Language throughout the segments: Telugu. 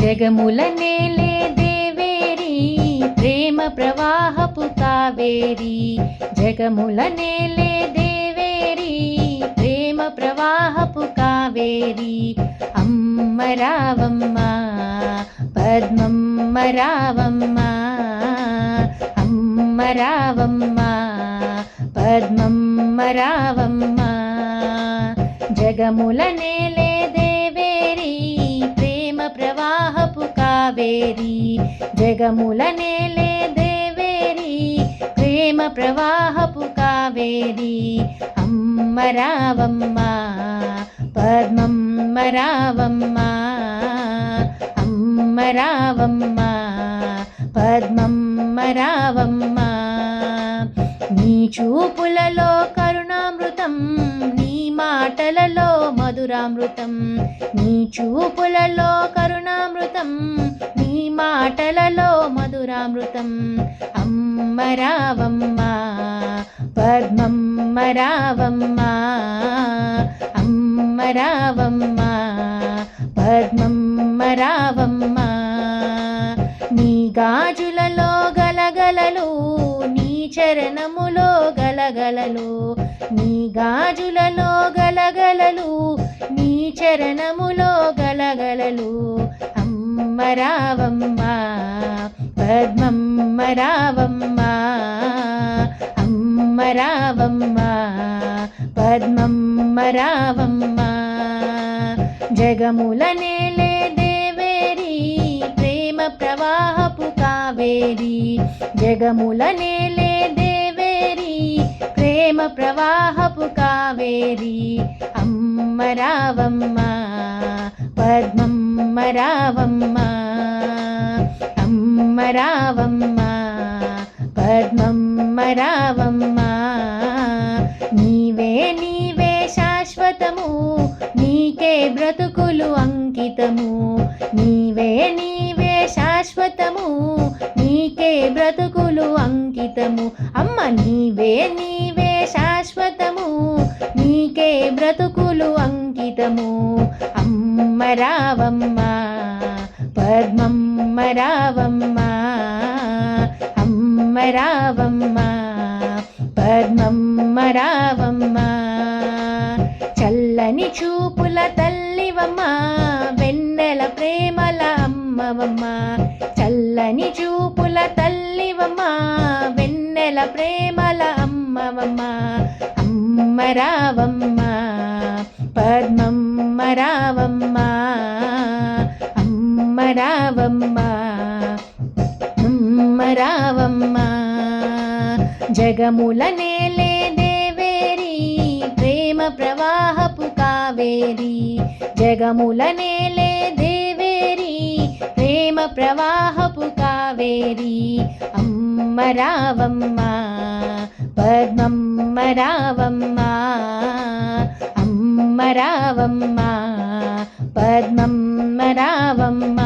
జగముల నేలే దేవేరి ప్రేమ ప్రవాహపు కావేరి. జగముల నేలే దేవేరి ప్రేమ ప్రవాహపు కావేరి. అమ్మ రావమ్మ పద్మమ్మ రావమ్మ అమ్మ రావమ్మ పద్మమ్మ రావమ్మ. జగముల నేలే కావేరి జగముల నేలే దేవేరి ప్రేమ ప్రవాహపు కావేరి. అమ్మ రావమ్మ పద్మమ్మ రావమ్మ అమ్మ రావమ్మ పద్మమ్మ రావమ్మ. నీ చూపులలో కరుణామృతం నీ మాటలలో మధురామృతం. నీ చూపులలో కరుణామృతం రావమ్మ పద్మమ్మ రావమ్మ అమ్మ రావమ్మ పద్మమ్మ రావమ్మ. నీ గాజులలో గలగలలు నీ చరణములో గలగలలు నీ గాజులలో గలగలలు నీ చరణములో గలగలలు. అమ్మ రావమ్మ పద్మమ్మ రావమ్మ. రావమ్మ పద్మమ్మ రావమ్మ. జగముల నేలే దేవేరి ప్రేమ ప్రవాహపు కావేరి. జగముల నేలే దేవేరి ప్రేమ ప్రవాహపు కావేరి. అమ్మ రావమ్మ పద్మమ్మ రావమ్మ. అమ్మ రావమ్మ పద్మమ్మ రావమ్మ. బ్రతుకులు అంకితము. నీవే నీవే శాశ్వతము. నీకే బ్రతుకులు అంకితము. అమ్మ నీవే నీవే శాశ్వతము. నీకే బ్రతుకులు అంకితము. అమ్మ రావమ్మ పద్మమ్మ రావమ్మ అమ్మ రావమ్మ పద్మమ్మ రావమ్మ. చల్లని చూపుల తల్లివమ్మ వెన్నెల ప్రేమల అమ్మవమ్మ. చల్లని చూపుల తల్లివమ్మ వెన్నెల ప్రేమల అమ్మవమ్మ. అమ్మ రావమ్మ పద్మమ్మ రావమ్మ అమ్మ రావమ్మ అమ్మ రావమ్మ జగముల నేలే దేవేరి ప్రేమ ప్రవ కావేరి జగములనేలే దేవేరి ప్రేమ ప్రవాహపు కావేరి. అమ్మ రావమ్మ పద్మమ్మ రావమ్మ అమ్మ రావమ్మ పద్మమ్మ రావమ్మ.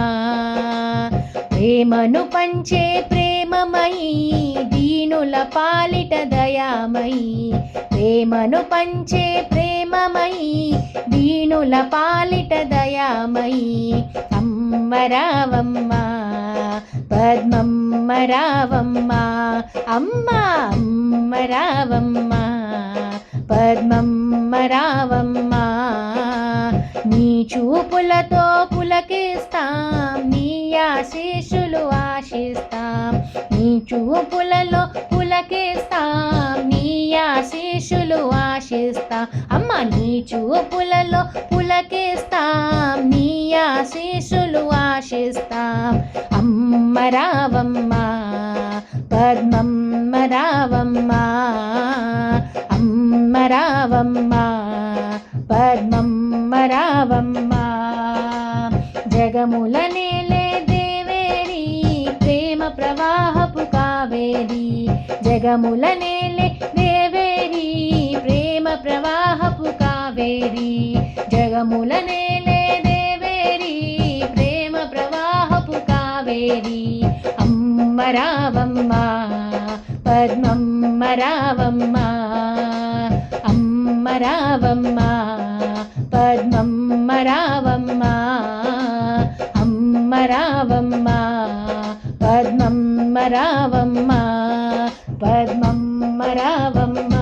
ప్రేమను పంచే ప్రేమమయీ దీనుల పాలిట దయామయీ ప్రేమను పంచే ప్రేమమై దీనుల పాలిట దయామయీ అమ్మ రావమ్మ పద్మమ్మ రావమ్మ అమ్మ అమ్మరావమ్మ పద్మమ్మ రావమ్మ. నీ చూపులతో పులకిస్తాం నీ ఆశీషులు ఆశిస్తాం నీ చూపులలో చూపులలో పులకిస్తాం నీ ఆశీసులు ఆశిస్తాం. అమ్మ రావమ్మ పద్మమ్మ రావమ్మ అమ్మ రావమ్మ పద్మమ్మ రావమ్మ. జగముల నేలే దేవేరి ప్రేమ ప్రవాహపు కావేరి. జగముల నేలే దేవేరి ప్రేమ ప్రవాహ దేవేరి జగముల నేలే దేవేరి ప్రేమ ప్రవాహపు కావేరి. అమ్మరావమ్మ పద్మమ్మరావమ్మ అమ్మరావమ్మ పద్మమ్మరావమ్మ అమ్మరావమ్మ పద్మమ్మరావమ్మ పద్మమ్మరావమ్మ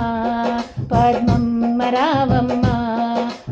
పద్మమ్మరావమ్మ